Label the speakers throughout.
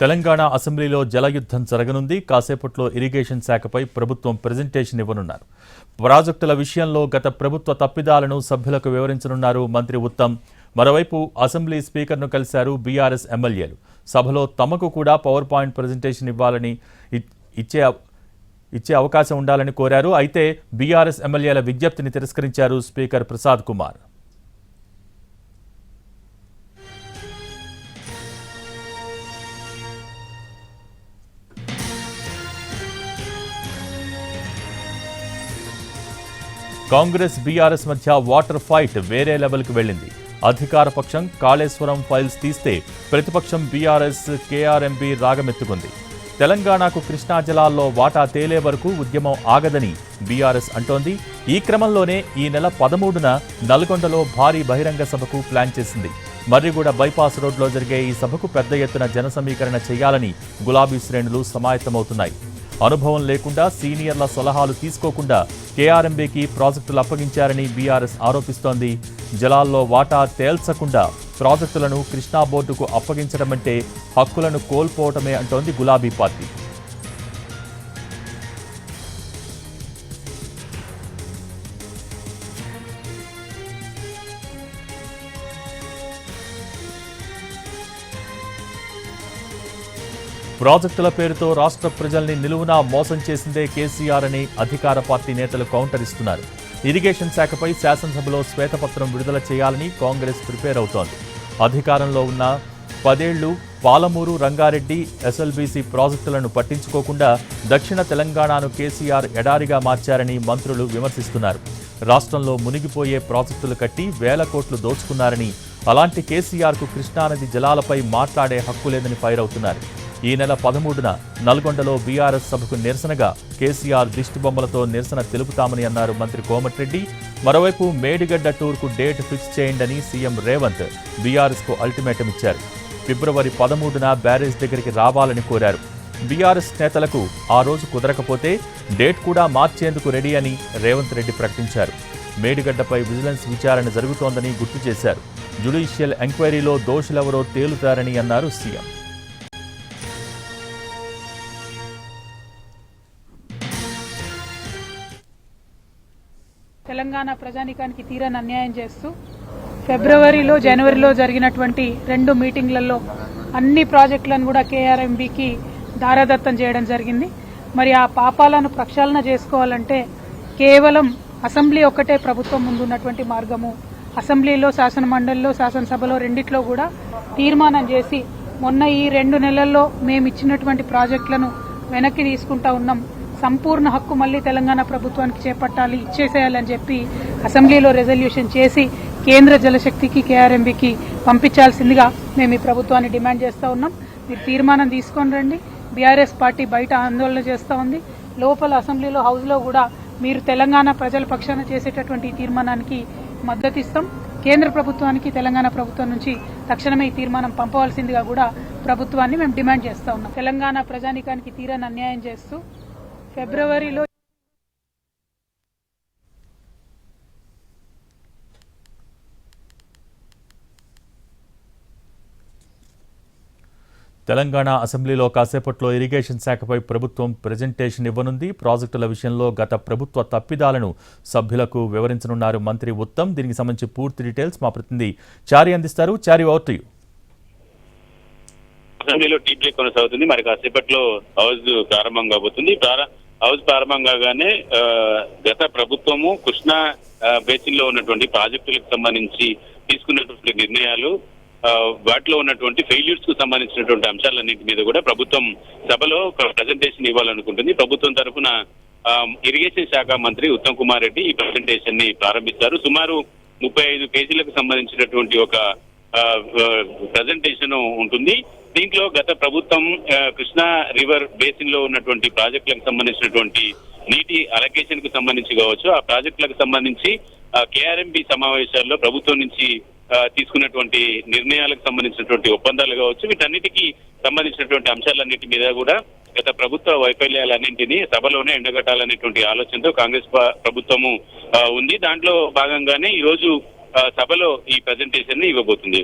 Speaker 1: తెలంగాణ అసెంబ్లీలో జలయుద్ధం జరగనుంది. కాసేపట్లో ఇరిగేషన్ శాఖపై ప్రభుత్వం ప్రజెంటేషన్ ఇవ్వనున్నారు. ప్రాజెక్టుల విషయంలో గత ప్రభుత్వ తప్పిదాలను సభ్యులకు వివరించనున్నారు మంత్రి ఉత్తమ్. మరోవైపు అసెంబ్లీ స్పీకర్ను కలిశారు బీఆర్ఎస్ ఎమ్మెల్యేలు. సభలో తమకు కూడా పవర్ పాయింట్ ప్రజెంటేషన్ ఇవ్వాలని ఇ- ఇచ్చే ఇచ్చే అవకాశం ఉండాలని కోరారు. అయితే బీఆర్ఎస్ ఎమ్మెల్యేల విజ్ఞప్తిని తిరస్కరించారు స్పీకర్ ప్రసాద్ కుమార్. కాంగ్రెస్ బీఆర్ఎస్ మధ్య వాటర్ ఫైట్ వేరే లెవెల్కి వెళ్ళింది. అధికార పక్షం కాళేశ్వరం ఫైల్స్ తీస్తే ప్రతిపక్షం బీఆర్ఎస్ కేఆర్ఎంబీ రాగమెత్తుకుంది. తెలంగాణకు కృష్ణా జలాల్లో వాటా తేలే వరకు ఉద్యమం ఆగదని బీఆర్ఎస్ అంటోంది. ఈ క్రమంలోనే ఈ నెల పదమూడున నల్గొండలో భారీ బహిరంగ సభకు ప్లాన్ చేసింది. మర్రిగూడ బైపాస్ రోడ్లో జరిగే ఈ సభకు పెద్ద ఎత్తున జన సమీకరణ చేయాలని గులాబీ శ్రేణులు సమాయత్తమవుతున్నాయి. అనుభవం లేకుండా సీనియర్ల సలహాలు తీసుకోకుండా కేఆర్ఎంబీకి ప్రాజెక్టులు అప్పగించారని బీఆర్ఎస్ ఆరోపిస్తోంది. జలాల్లో వాటా తేల్చకుండా ప్రాజెక్టులను కృష్ణా బోర్డుకు అప్పగించడమంటే హక్కులను కోల్పోవటమే అంటోంది గులాబీ పార్టీ. ప్రాజెక్టుల పేరుతో రాష్ట్ర ప్రజల్ని నిలువునా మోసం చేసిందే కేసీఆర్ అని అధికార పార్టీ నేతలు కౌంటర్ ఇస్తున్నారు. ఇరిగేషన్ శాఖపై శాసనసభలో శ్వేతపత్రం విడుదల చేయాలని కాంగ్రెస్ ప్రిపేర్ అవుతోంది. అధికారంలో ఉన్న పదేళ్ళు పాలమూరు రంగారెడ్డి ఎస్ఎల్బీసీ ప్రాజెక్టులను పట్టించుకోకుండా దక్షిణ తెలంగాణను కేసీఆర్ ఎడారిగా మార్చారని మంత్రులు విమర్శిస్తున్నారు. రాష్ట్రంలో మునిగిపోయే ప్రాజెక్టులు కట్టి వేల కోట్లు దోచుకున్నారని అలాంటి కేసీఆర్కు కృష్ణానది జలాలపై మాట్లాడే హక్కు లేదని ఫైర్ అవుతున్నారు. ఈ నెల పదమూడున నల్గొండలో బీఆర్ఎస్ సభకు నిరసనగా కేసీఆర్ దిష్టిబొమ్మలతో నిరసన తెలుపుతామని అన్నారు మంత్రి కోమటిరెడ్డి. మరోవైపు మేడిగడ్డ టూర్కు డేట్ ఫిక్స్ చేయండని సీఎం రేవంత్ బీఆర్ఎస్కు అల్టిమేటం ఇచ్చారు. ఫిబ్రవరి పదమూడున బ్యారేజ్ దగ్గరికి రావాలని కోరారు. బీఆర్ఎస్ నేతలకు ఆ రోజు కుదరకపోతే డేట్ కూడా మార్చేందుకు రెడీ అని రేవంత్ రెడ్డి ప్రకటించారు. మేడిగడ్డపై విజిలెన్స్ విచారణ జరుగుతోందని గుర్తు చేశారు. జ్యుడిషియల్ ఎంక్వైరీలో దోషులెవరో తేలుతారని అన్నారు సీఎం.
Speaker 2: తెలంగాణ ప్రజానికానికి తీరని అన్యాయం చేస్తూ ఫిబ్రవరిలో జనవరిలో జరిగినటువంటి రెండు మీటింగ్లలో అన్ని ప్రాజెక్టులను కూడా కేఆర్ఎంబికి దారదత్తం చేయడం జరిగింది. మరి ఆ పాపాలను ప్రక్షాళన చేసుకోవాలంటే కేవలం అసెంబ్లీ ఒక్కటే ప్రభుత్వం ముందున్నటువంటి మార్గము. అసెంబ్లీలో శాసన మండలిలో శాసనసభలో రెండిట్లో కూడా తీర్మానం చేసి మొన్న ఈ రెండు నెలల్లో మేము ఇచ్చినటువంటి ప్రాజెక్టులను వెనక్కి తీసుకుంటా ఉన్నాం. సంపూర్ణ హక్కు మళ్ళీ తెలంగాణ ప్రభుత్వానికి చేపట్టాలి ఇచ్చేసేయాలని చెప్పి అసెంబ్లీలో రెజల్యూషన్ చేసి కేంద్ర జలశక్తికి కేఆర్ఎంబికి పంపించాల్సిందిగా మేము ఈ ప్రభుత్వాన్ని డిమాండ్ చేస్తూ ఉన్నాం. మీరు తీర్మానం తీసుకొని రండి. బీఆర్ఎస్ పార్టీ బయట ఆందోళన చేస్తూ ఉంది. లోపల అసెంబ్లీలో హౌస్లో కూడా మీరు తెలంగాణ ప్రజల పక్షాన చేసేటటువంటి తీర్మానానికి మద్దతు ఇస్తాం కేంద్ర ప్రభుత్వానికి తెలంగాణ ప్రభుత్వం నుంచి తక్షణమే ఈ తీర్మానం పంపవలసిందిగా కూడా ప్రభుత్వాన్ని మేము డిమాండ్ చేస్తా ఉన్నాం. తెలంగాణ ప్రజానికానికి తీరని అన్యాయం చేస్తూ ఫిబ్రవరిలో
Speaker 1: తెలంగాణ అసెంబ్లీలో కాసేపట్లో ఇరిగేషన్ శాఖపై ప్రభుత్వం ప్రజెంటేషన్ ఇవ్వనుంది. ప్రాజెక్టుల విషయంలో గత ప్రభుత్వ తప్పిదాలను సభ్యులకు వివరించనున్నారు మంత్రి ఉత్తమ్. దీనికి సంబంధించి పూర్తి డీటెయిల్స్ మా ప్రతినిధి చారి అందిస్తారు. చారి ఓవర్ టు
Speaker 3: అసెంబ్లీలో టీ బ్రేక్ కొనసాగుతుంది. మరి కాసేపట్లో హౌస్ ప్రారంభం కాబోతుంది. హౌస్ ప్రారంభం కాగానే ఆ, గత ప్రభుత్వము కృష్ణా బేసిన్లో ఉన్నటువంటి ప్రాజెక్టులకు సంబంధించి తీసుకున్నటువంటి నిర్ణయాలు వాటిలో ఉన్నటువంటి ఫెయిల్యూర్స్కు సంబంధించినటువంటి అంశాలన్నింటి మీద కూడా ప్రభుత్వం సభలో ఒక ప్రజెంటేషన్ ఇవ్వాలనుకుంటుంది. ప్రభుత్వం తరఫున ఇరిగేషన్ శాఖ మంత్రి ఉత్తమ్ కుమార్ రెడ్డి ఈ ప్రజెంటేషన్ని ప్రారంభిస్తారు. సుమారు ముప్పై ఐదు పేజీలకు సంబంధించినటువంటి ఒక ప్రజెంటేషన్ ఉంటుంది. దీంట్లో గత ప్రభుత్వం కృష్ణా రివర్ బేసిన్లో ఉన్నటువంటి ప్రాజెక్టులకు సంబంధించినటువంటి నీటి అలొకేషన్కు సంబంధించి కావచ్చు ఆ ప్రాజెక్టులకు సంబంధించి కేఆర్ఎంబి సమావేశాల్లో ప్రభుత్వం నుంచి తీసుకున్నటువంటి నిర్ణయాలకు సంబంధించినటువంటి ఒప్పందాలు కావచ్చు వీటన్నిటికీ సంబంధించినటువంటి అంశాలన్నిటి మీద కూడా గత ప్రభుత్వ వైఫల్యాలన్నింటినీ సభలోనే ఎండగట్టాలనేటువంటి ఆలోచనతో కాంగ్రెస్ ప్రభుత్వము ఉంది. దాంట్లో భాగంగానే ఈ రోజు సభలో ఈ ప్రజెంటేషన్ని ఇవ్వబోతుంది.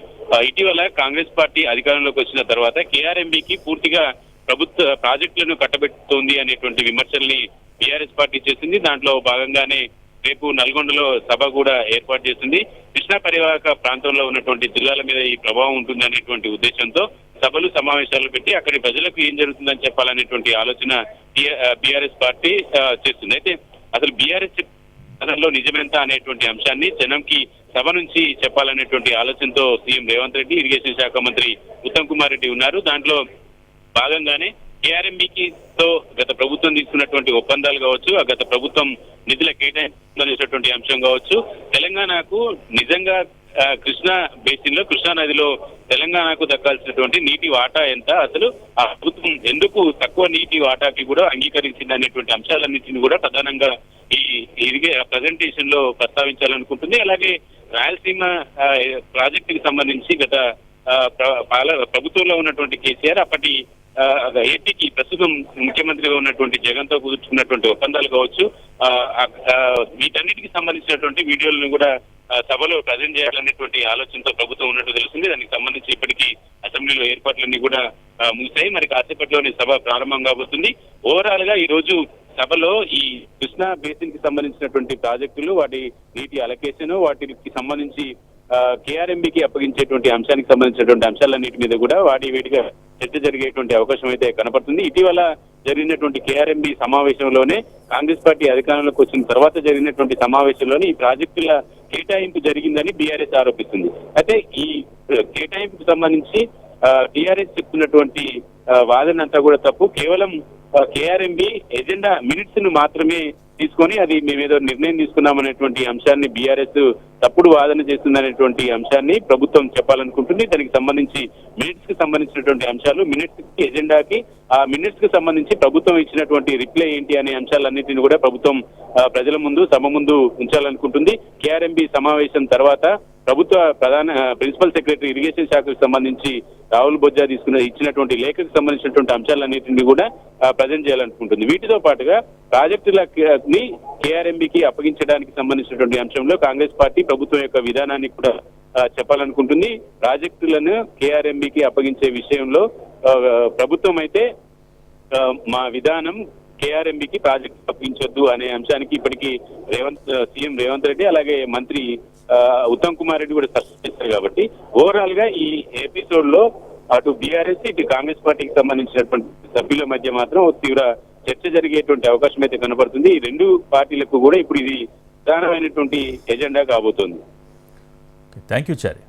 Speaker 3: ఇటీవల కాంగ్రెస్ పార్టీ అధికారంలోకి వచ్చిన తర్వాత కేఆర్ఎంబికి పూర్తిగా ప్రభుత్వ ప్రాజెక్టులను కట్టబెట్టుతోంది అనేటువంటి విమర్శల్ని బీఆర్ఎస్ పార్టీ చేసింది. దాంట్లో భాగంగానే రేపు నల్గొండలో సభ కూడా ఏర్పాటు చేసింది కృష్ణా పరివాహక ప్రాంతంలో ఉన్నటువంటి జిల్లాల మీద ఈ ప్రభావం ఉంటుంది అనేటువంటి ఉద్దేశంతో సభలు సమావేశాలు పెట్టి అక్కడి ప్రజలకు ఏం జరుగుతుందని చెప్పాలనేటువంటి ఆలోచన బీఆర్ఎస్ పార్టీ చేస్తుంది. అయితే అసలు బీఆర్ఎస్ లో నిజమెంత అనేటువంటి అంశాన్ని జనంకి సభ నుంచి చెప్పాలనేటువంటి ఆలోచనతో సీఎం రేవంత్ రెడ్డి ఇరిగేషన్ శాఖ మంత్రి ఉత్తమ్ కుమార్ రెడ్డి ఉన్నారు. దాంట్లో భాగంగానే కేఆర్ఎంబికి తో గత ప్రభుత్వం తీసుకున్నటువంటి ఒప్పందాలు కావచ్చు ఆ గత ప్రభుత్వం నిధుల కేటాయించినటువంటి అంశం కావచ్చు తెలంగాణకు నిజంగా కృష్ణా బేసిన్లో కృష్ణా నదిలో తెలంగాణకు దక్కాల్సినటువంటి నీటి వాటా ఎంత? అసలు ఆ ప్రభుత్వం ఎందుకు తక్కువ నీటి వాటాకి కూడా అంగీకరించింది అనేటువంటి అంశాలన్నింటినీ కూడా ప్రధానంగా ఈ ఇరిగే ప్రజెంటేషన్లో ప్రస్తావించాలనుకుంటుంది. అలాగే రాయలసీమ ప్రాజెక్టుకి సంబంధించి గత ప్రభుత్వంలో ఉన్నటువంటి కేసీఆర్ అప్పటి ఏపీకి ప్రస్తుతం ముఖ్యమంత్రిగా ఉన్నటువంటి జగన్తో కుదుర్చుకున్నటువంటి ఒప్పందాలు కావచ్చు వీటన్నిటికి సంబంధించినటువంటి వీడియోలను కూడా సభలో ప్రజెంట్ చేయాలనేటువంటి ఆలోచనతో ప్రభుత్వం ఉన్నట్టు తెలిసింది. దానికి సంబంధించి ఇప్పటికీ అసెంబ్లీలో ఏర్పాట్లన్నీ కూడా ముగిశాయి. మరి కాసేపట్లోనే సభ ప్రారంభం కాబోతుంది. ఓవరాల్గా ఈ రోజు సభలో ఈ కృష్ణా బేసిన్కి సంబంధించినటువంటి ప్రాజెక్టులు వాటి నీటి అలకేషన్ వాటికి సంబంధించి కేఆర్ఎంబికి అప్పగించేటువంటి అంశానికి సంబంధించినటువంటి అంశాలన్నిటి మీద కూడా వాటి వేడిగా చర్చ జరిగేటువంటి అవకాశం అయితే కనపడుతుంది. ఇటీవల జరిగినటువంటి కేఆర్ఎంబి సమావేశంలోనే కాంగ్రెస్ పార్టీ అధికారంలోకి వచ్చిన తర్వాత జరిగినటువంటి సమావేశంలోనే ఈ ప్రాజెక్టుల కేటాయింపు జరిగిందని బీఆర్ఎస్ ఆరోపిస్తుంది. అయితే ఈ కేటాయింపుకు సంబంధించి టీఆర్ఎస్ చెప్తున్నటువంటి వాదన అంతా కూడా తప్పు. కేవలం కేఆర్ఎంబి ఎజెండా మినిట్స్ను మాత్రమే తీసుకొని అది మేమేదో నిర్ణయం తీసుకున్నామనేటువంటి అంశాన్ని బీఆర్ఎస్ తప్పుడు వాదన చేస్తుందనేటువంటి అంశాన్ని ప్రభుత్వం చెప్పాలనుకుంటుంది. దానికి సంబంధించి మినిట్స్కి సంబంధించినటువంటి అంశాలు మినిట్స్కి ఎజెండాకి ఆ మినిట్స్కి సంబంధించి ప్రభుత్వం ఇచ్చినటువంటి రిప్లై ఏంటి అనే అంశాలన్నింటినీ కూడా ప్రభుత్వం ప్రజల ముందు సభ ముందు ఉంచాలనుకుంటుంది. కేఆర్ఎంబి సమావేశం తర్వాత ప్రభుత్వ ప్రధాన ప్రిన్సిపల్ సెక్రటరీ ఇరిగేషన్ శాఖకు సంబంధించి రాహుల్ బొజ్జా తీసుకున్న ఇచ్చినటువంటి లేఖకు సంబంధించినటువంటి అంశాలన్నింటినీ కూడా ప్రజెంట్ చేయాలనుకుంటుంది. వీటితో పాటుగా ప్రాజెక్టులని కేఆర్ఎంబికి అప్పగించడానికి సంబంధించినటువంటి అంశంలో కాంగ్రెస్ పార్టీ ప్రభుత్వం యొక్క విధానాన్ని కూడా చెప్పాలనుకుంటుంది. ప్రాజెక్టులను కేఆర్ఎంబికి అప్పగించే విషయంలో ప్రభుత్వం అయితే మా విధానం కేఆర్ఎంబికి ప్రాజెక్ట్ అప్పగించొద్దు అనే అంశానికి ఇప్పటికీ రేవంత్ సీఎం రేవంత్ రెడ్డి అలాగే మంత్రి ఉత్తమ్ కుమార్ రెడ్డి కూడా స్పష్టం చేశారు కాబట్టి ఓవరాల్గా ఈ ఎపిసోడ్లో అటు బీఆర్ఎస్ ఇటు కాంగ్రెస్ పార్టీకి సంబంధించినటువంటి సభ్యుల మధ్య మాత్రం తీవ్ర చర్చ జరిగేటువంటి అవకాశం అయితే కనబడుతుంది. ఈ రెండు పార్టీలకు కూడా ఇప్పుడు ఇది ప్రధానమైనటువంటి ఎజెండా కాబోతోంది.
Speaker 1: Thank you Chari